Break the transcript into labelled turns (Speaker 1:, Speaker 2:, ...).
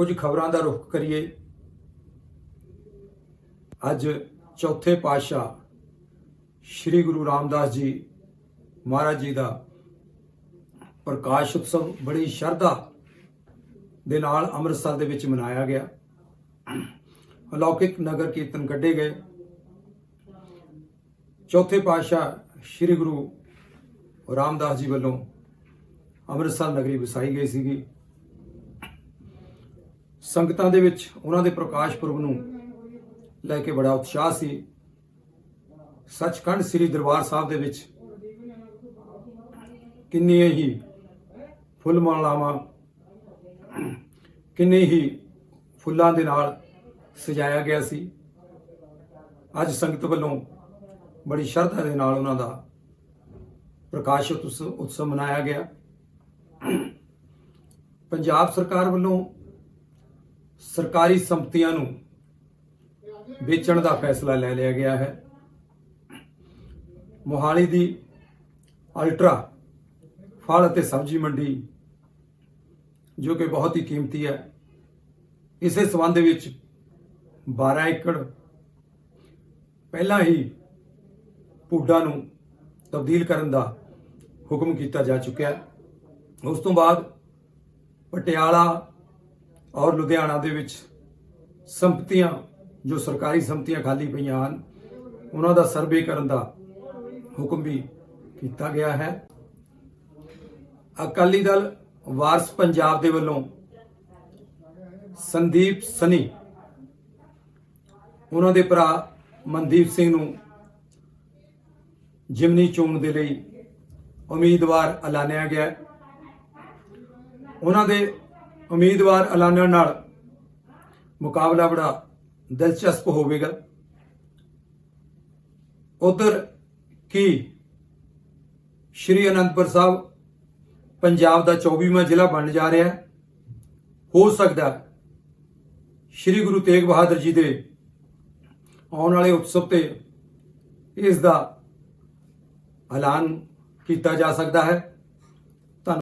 Speaker 1: ਕੁਝ ਖਬਰਾਂ ਦਾ ਰੁਖ ਕਰੀਏ। ਅੱਜ ਚੌਥੇ ਪਾਤਸ਼ਾਹ ਸ੍ਰੀ ਗੁਰੂ ਰਾਮਦਾਸ ਜੀ ਮਹਾਰਾਜ ਜੀ ਦਾ ਪ੍ਰਕਾਸ਼ ਉਤਸਵ ਬੜੀ ਸ਼ਰਧਾ ਦੇ ਨਾਲ ਅੰਮ੍ਰਿਤਸਰ ਦੇ ਵਿੱਚ ਮਨਾਇਆ ਗਿਆ। ਅਲੌਕਿਕ ਨਗਰ ਕੀਰਤਨ ਕੱਢੇ ਗਏ। ਚੌਥੇ ਪਾਤਸ਼ਾਹ ਸ੍ਰੀ ਗੁਰੂ ਰਾਮਦਾਸ ਜੀ ਵੱਲੋਂ ਅੰਮ੍ਰਿਤਸਰ ਨਗਰੀ ਵਸਾਈ ਗਈ ਸੀਗੀ। ਸੰਗਤਾਂ ਦੇ ਵਿੱਚ ਉਹਨਾਂ ਦੇ ਪ੍ਰਕਾਸ਼ ਪੁਰਬ ਨੂੰ ਲੈ ਕੇ ਬੜਾ ਉਤਸ਼ਾਹ ਸੀ। ਸੱਚਖੰਡ ਸ੍ਰੀ ਦਰਬਾਰ ਸਾਹਿਬ ਦੇ ਵਿੱਚ ਕਿੰਨੀਆਂ ਹੀ ਫੁੱਲ ਮਾਲਾਵਾਂ, ਕਿੰਨੇ ਹੀ ਫੁੱਲਾਂ ਦੇ ਨਾਲ ਸਜਾਇਆ ਗਿਆ ਸੀ। ਅੱਜ ਸੰਗਤ ਵੱਲੋਂ ਬੜੀ ਸ਼ਰਧਾ ਦੇ ਨਾਲ ਉਹਨਾਂ ਦਾ ਪ੍ਰਕਾਸ਼ ਉਤਸ- ਉਤਸਵ ਮਨਾਇਆ ਗਿਆ। ਪੰਜਾਬ ਸਰਕਾਰ ਵੱਲੋਂ ਸਰਕਾਰੀ ਸੰਪਤੀਆਂ ਨੂੰ ਵੇਚਣ ਦਾ ਫੈਸਲਾ ਲੈ ਲਿਆ ਗਿਆ ਹੈ। ਮੋਹਾਲੀ ਦੀ ਅਲਟਰਾ ਫਲ ਅਤੇ ਸਬਜ਼ੀ ਮੰਡੀ, ਜੋ ਕਿ ਬਹੁਤ ਹੀ ਕੀਮਤੀ ਹੈ, ਇਸੇ ਸਬੰਧ ਵਿੱਚ 12 ਏਕੜ ਪਹਿਲਾਂ ਹੀ ਪੁੱਡਾ ਨੂੰ ਤਬਦੀਲ ਕਰਨ ਦਾ ਹੁਕਮ ਕੀਤਾ ਜਾ ਚੁੱਕਿਆ। ਉਸ ਤੋਂ ਬਾਅਦ ਪਟਿਆਲਾ ਔਰ ਲੁਧਿਆਣਾ ਦੇ ਵਿੱਚ ਸੰਪਤੀਆਂ, ਜੋ ਸਰਕਾਰੀ ਸੰਪਤੀਆਂ ਖਾਲੀ ਪਈਆਂ ਹਨ, ਉਹਨਾਂ ਦਾ ਸਰਵੇ ਕਰਨ ਦਾ ਹੁਕਮ ਵੀ ਕੀਤਾ ਗਿਆ ਹੈ। ਅਕਾਲੀ ਦਲ ਵਾਰਸ ਪੰਜਾਬ ਦੇ ਵੱਲੋਂ ਸੰਦੀਪ ਸਨੀ, ਉਹਨਾਂ ਦੇ ਭਰਾ ਮਨਦੀਪ ਸਿੰਘ ਨੂੰ ਜਿਮਨੀ ਚੋਣ ਦੇ ਲਈ ਉਮੀਦਵਾਰ ਐਲਾਨਿਆ ਗਿਆ ਉਹਨਾਂ ਦੇ ਉਮੀਦਵਾਰ ਐਲਾਨਣ ਨਾਲ ਮੁਕਾਬਲਾ ਬੜਾ ਦਿਲਚਸਪ ਹੋਵੇਗਾ। ਉਧਰ ਕੀ? ਸ਼੍ਰੀ ਅਨੰਦਪੁਰ ਸਾਹਿਬ, ਪੰਜਾਬ ਦਾ 24ਵਾਂ ਜ਼ਿਲ੍ਹਾ ਬਣ ਜਾ ਰਿਹਾ ਹੈ। ਹੋ ਸਕਦਾ ਸ਼੍ਰੀ ਗੁਰੂ ਤੇਗ ਬਹਾਦਰ ਜੀ ਦੇ ਆਉਣ ਵਾਲੇ ਉਤਸਵ ਤੇ ਇਸ ਦਾ ਐਲਾਨ ਕੀਤਾ ਜਾ ਸਕਦਾ ਹੈ।